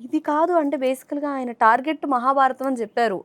ఇది కాదు అంటే బేసికల్గా ఆయన టార్గెట్ మహాభారతం అని చెప్పారు.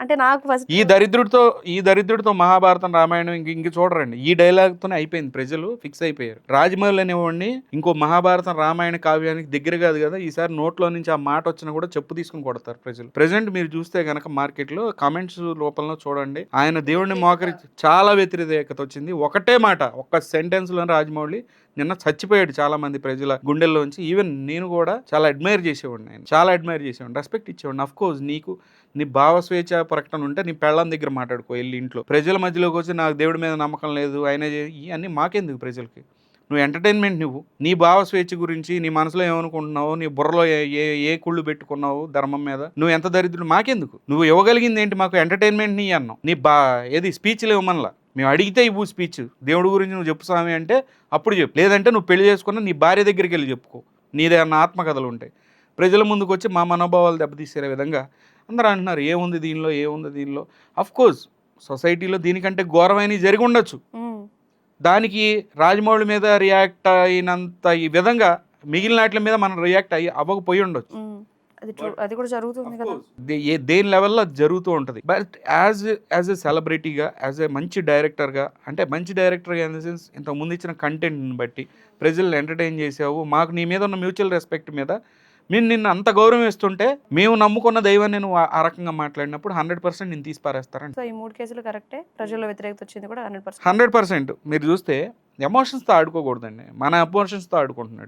అంటే నాకు ఫస్ట్ ఈ దరిద్రుడితో ఈ దరిద్రుడితో మహాభారతం రామాయణం ఇంక ఇంక చూడరండి. ఈ డైలాగ్తోనే అయిపోయింది. ప్రజలు ఫిక్స్ అయిపోయారు. రాజమౌళి అనేవాడిని ఇంకో మహాభారతం రామాయణ కావ్యానికి దగ్గర కాదు కదా ఈసారి నోట్లో నుంచి ఆ మాట వచ్చినా కూడా చెప్పు తీసుకుని కొడతారు ప్రజలు. ప్రెసెంట్ మీరు చూస్తే గనక మార్కెట్లో కామెంట్స్ రూపంలో చూడండి. ఆయన దేవుడిని మోకరి చాలా వ్యతిరేకత వచ్చింది. ఒకటే మాట ఒక్క సెంటెన్స్లో రాజమౌళి నిన్న చచ్చిపోయాడు చాలా మంది ప్రజల గుండెల్లోంచి ఈవెన్ నేను కూడా చాలా అడ్మైర్ చేసేవాడిని ఆయన. చాలా అడ్మైర్ చేసేవాడిని. రెస్పెక్ట్ ఇచ్చేవాడిని. అఫ్ కోర్స్ నీకు నీ భావ స్వేచ్ఛ ప్రకటన ఉంటే నీ పెళ్ళం దగ్గర మాట్లాడుకో వెళ్ళి ఇంట్లో. ప్రజల మధ్యలోకి వచ్చి నాకు దేవుడి మీద నమ్మకం లేదు ఆయన ఇవన్నీ మాకెందుకు ప్రజలకి? నువ్వు ఎంటర్టైన్మెంట్ నువ్వు. నీ భావ స్వేచ్ఛ గురించి నీ మనసులో ఏమనుకుంటున్నావు నీ బుర్రలో ఏ ఏ ఏ కుళ్ళు పెట్టుకున్నావు ధర్మం మీద నువ్వు ఎంత దరిద్రుడు మాకెందుకు? నువ్వు ఇవ్వగలిగింది ఏంటి మాకు ఎంటర్టైన్మెంట్ నీ అన్నావు. నీ బా ఏది స్పీచ్లు ఇవ్వమనలా? మేము అడిగితే ఇవ్వు స్పీచ్. దేవుడి గురించి నువ్వు చెప్పు స్వామి అంటే అప్పుడు చెప్పు. లేదంటే నువ్వు పెళ్ళి చేసుకున్న నీ భార్య దగ్గరికి వెళ్ళి చెప్పుకో. నీదేమన్నా ఆత్మకథలు ఉంటాయి. ప్రజల ముందుకు వచ్చి మా మనోభావాలు దెబ్బతీసే విధంగా అందరూ అంటున్నారు ఏముంది దీనిలో? ఏముంది దీనిలో? అఫ్ కోర్స్ సొసైటీలో దీనికంటే ఘోరమైన జరిగి ఉండొచ్చు. దానికి రాజమౌళి మీద రియాక్ట్ అయినంత ఈ విధంగా మిగిలిన వాటి మీద మనం రియాక్ట్ అయ్యి అవ్వకపోయి ఉండొచ్చు. అది. అది కూడా జరుగుతుంది కదా. ఏ దేని లెవెల్లో జరుగుతూ ఉంటుంది. బట్ యాజ్ యాజ్ ఎ సెలబ్రిటీగా యాజ్ ఎ మంచి డైరెక్టర్గా అంటే మంచి డైరెక్టర్గా ఇన్ ద సెన్స్ ఇంతకు ముందు ఇచ్చిన కంటెంట్ని బట్టి ప్రజల్ని ఎంటర్టైన్ చేసావు మాకు నీ మీద ఉన్న మ్యూచువల్ రెస్పెక్ట్ మీద మేము నిన్ను అంత గౌరవం ఇస్తుంటే మేము నమ్ముకున్న దైవాన్ని నువ్వు ఆ- ఆ రకంగా మాట్లాడినప్పుడు హండ్రెడ్ పర్సెంట్ నేను తీసి పారేస్తారండి సో ఈ మూడు కేసులు కరెక్టే ప్రజల్లో వ్యతిరేకత వచ్చింది కూడా హండ్రెడ్ పర్సెంట్ హండ్రెడ్ పర్సెంట్ మీరు చూస్తే ఎమోషన్స్తో ఆడుకోకూడదండి. మన ఎమోషన్స్తో ఆడుకుంటున్నాడు.